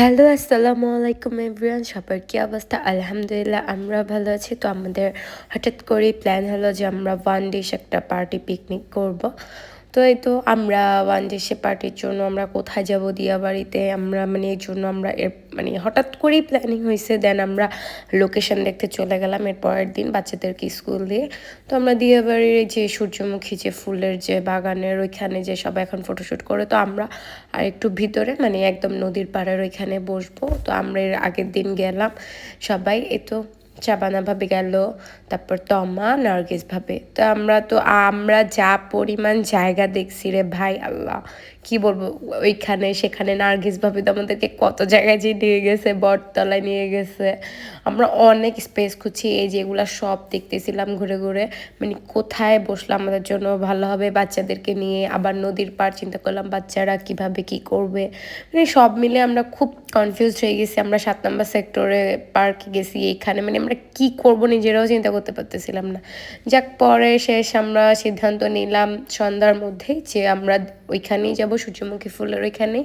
Hello, আসসালামু আলাইকুম everyone সবার কী অবস্থা? আলহামদুলিল্লাহ, আমরা ভালো আছি। তো আমাদের হঠাৎ করেই প্ল্যান হলো যে আমরা ওয়ান ডিশ একটা পার্টি পিকনিক করব। তো এই তো আমরা ওয়ান ডিশে পার্টির জন্য আমরা কোথায় যাব দিয়া বাড়িতে আমরা মানে এই জন্য আমরা এর মানে হঠাৎ করেই প্ল্যানিং হয়েছে দেন আমরা লোকেশন দেখতে চলে গেলাম এর পরের দিন বাচ্চাদেরকে স্কুল দিয়ে। তো আমরা দিয়া বাড়ির যে সূর্যমুখী যে ফুলের যে বাগানের ওইখানে যে সবাই এখন ফটোশ্যুট করে, তো আমরা আর একটু ভিতরে মানে একদম নদীর পাড়ের ওইখানে বসবো। তো আমরা এর আগের দিন গেলাম সবাই, এ তো চাবানা ভাবে গেল, তারপর তমা, নার্গিস ভাবে। তো আমরা তো, আমরা যা পরিমাণ জায়গা দেখছি রে ভাই, আল্লাহ, কি বলব? ওইখানে, সেখানে নার্গিস ভাবে তো আমাদেরকে কত জায়গায় যে নিয়ে গেছে, বটতলায় নিয়ে গেছে। আমরা অনেক স্পেস খুঁজছি, এই যেগুলো সব দেখতেছিলাম ঘুরে ঘুরে। মানে কোথায় বসলে আমাদের জন্য ভালো হবে? বাচ্চাদেরকে নিয়ে আবার নদীর পার চিন্তা করলাম বাচ্চারা কীভাবে কি করবে? মানে সব মিলে আমরা খুব কনফিউজ হয়ে গেছি। আমরা সাত নম্বর সেক্টরে পার্কে গেছি, এখানে মানে আমরা কি করব নিজেরাও চিন্তা করতে পারতেছিলাম না। যাক, পরে শেষ আমরা সিদ্ধান্ত নিলাম সন্ধ্যার মধ্যেই যে আমরা ওইখানেই যাব, সূর্যমুখী ফুলের ওইখানেই।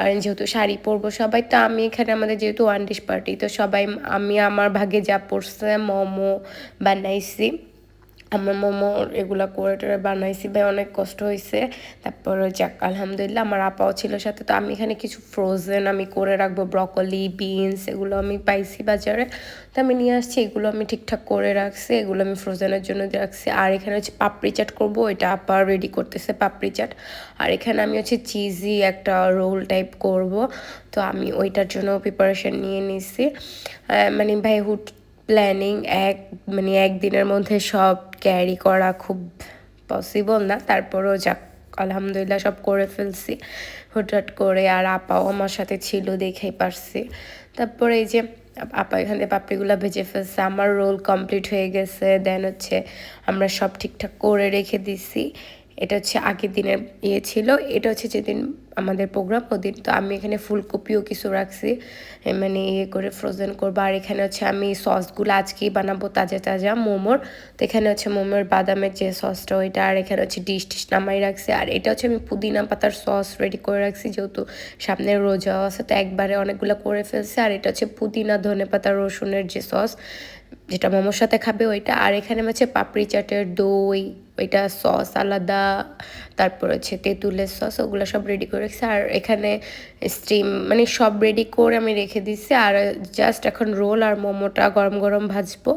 আর যেহেতু শাড়ি পরবো সবাই, তো আমি এখানে আমাদের যেহেতু ওয়ান ডিশ পার্টি, তো সবাই, আমি, আমার ভাগে যা পড়ছে মোমো বানাইছি আমার মোমো এগুলা করে টোরে বানাইছি, ভাই অনেক কষ্ট হয়েছে তারপর যাক আলহামদুলিল্লাহ আমার আপাও ছিল সাথে, তো আমি এখানে কিছু ফ্রোজেন আমি করে রাখব ব্রকলি বিনস এগুলো আমি পাইছি বাজারে। তো আমি নিয়ে আসছি, এগুলো আমি ঠিকঠাক করে রাখছি, এগুলো আমি ফ্রোজেনের জন্য রাখছি। আর এখানে হচ্ছে পাপড়ি চাট করব এটা আপা রেডি করতেছে পাপড়ি চাট। আর এখানে আমি হচ্ছে চিজি একটা রোল টাইপ করব, তো আমি ওইটার জন্য প্রিপারেশন নিয়ে নিছি। মানে ভাই হুট প্ল্যানিং এক মানে একদিনের মধ্যে সব ক্যারি করা খুব পসিবল না। তারপরও যাক, আলহামদুলিল্লাহ সব করে ফেলছি। হুটহাট করে আর আপাও আমার সাথে ছিল দেখেই পারছি। তারপরে এই যে আপা এখান পাপড়িগুলো ভেজে ফেলছে, আমার রোল কমপ্লিট হয়ে গেছে। দেন হচ্ছে আমরা সব ঠিকঠাক করে রেখে দিছি। এটা হচ্ছে আগের দিনের ইয়ে ছিল, এটা হচ্ছে যেদিন আমাদের প্রোগ্রাম ওদিন তো আমি এখানে ফুলকপিও কিছু রাখছি মানে ইয়ে করে ফ্রোজেন করব, আর এখানে হচ্ছে আমি সসগুলো আজকেই বানাবো তাজা তাজা মোমোর, তো এখানে হচ্ছে মোমোর বাদামের যে সসটা ওইটা, আর এখানে হচ্ছে ডিশ টিশ নামাই রাখছি, আর এটা হচ্ছে আমি পুদিনা পাতার সস রেডি করে রাখছি যেহেতু সামনে রোজাও আছে, তো একবারে অনেকগুলো করে ফেলছি, আর এটা হচ্ছে পুদিনা ধনে পাতা রসুনের যে সস যেটা মোমোর সাথে খাবে ওইটা। আর এখানে হচ্ছে পাপড়ি চাটের দই, ওইটা সস আলাদা, তারপর হচ্ছে তেঁতুলের সস, ওগুলো সব রেডি করে রেখেছি। আর এখানে স্টিম মানে সব রেডি করে আমি রেখে দিচ্ছি আর জাস্ট এখন রোল আর মোমোটা গরম গরম ভাজবো।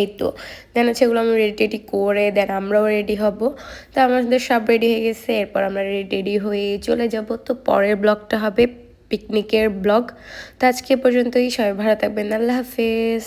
এই তো। দেন হচ্ছে এগুলো আমি রেডি টেডি করে দেন আমরাও রেডি হব। তো আমাদের সব রেডি হয়ে গেছে। এরপর আমরা রেডি টেডি হয়ে চলে যাব। তো পরের ব্লগটা হবে পিকনিকের ব্লগ তো আজকে পর্যন্তই। সবাই ভালো থাকবেন। আল্লাহ হাফেজ।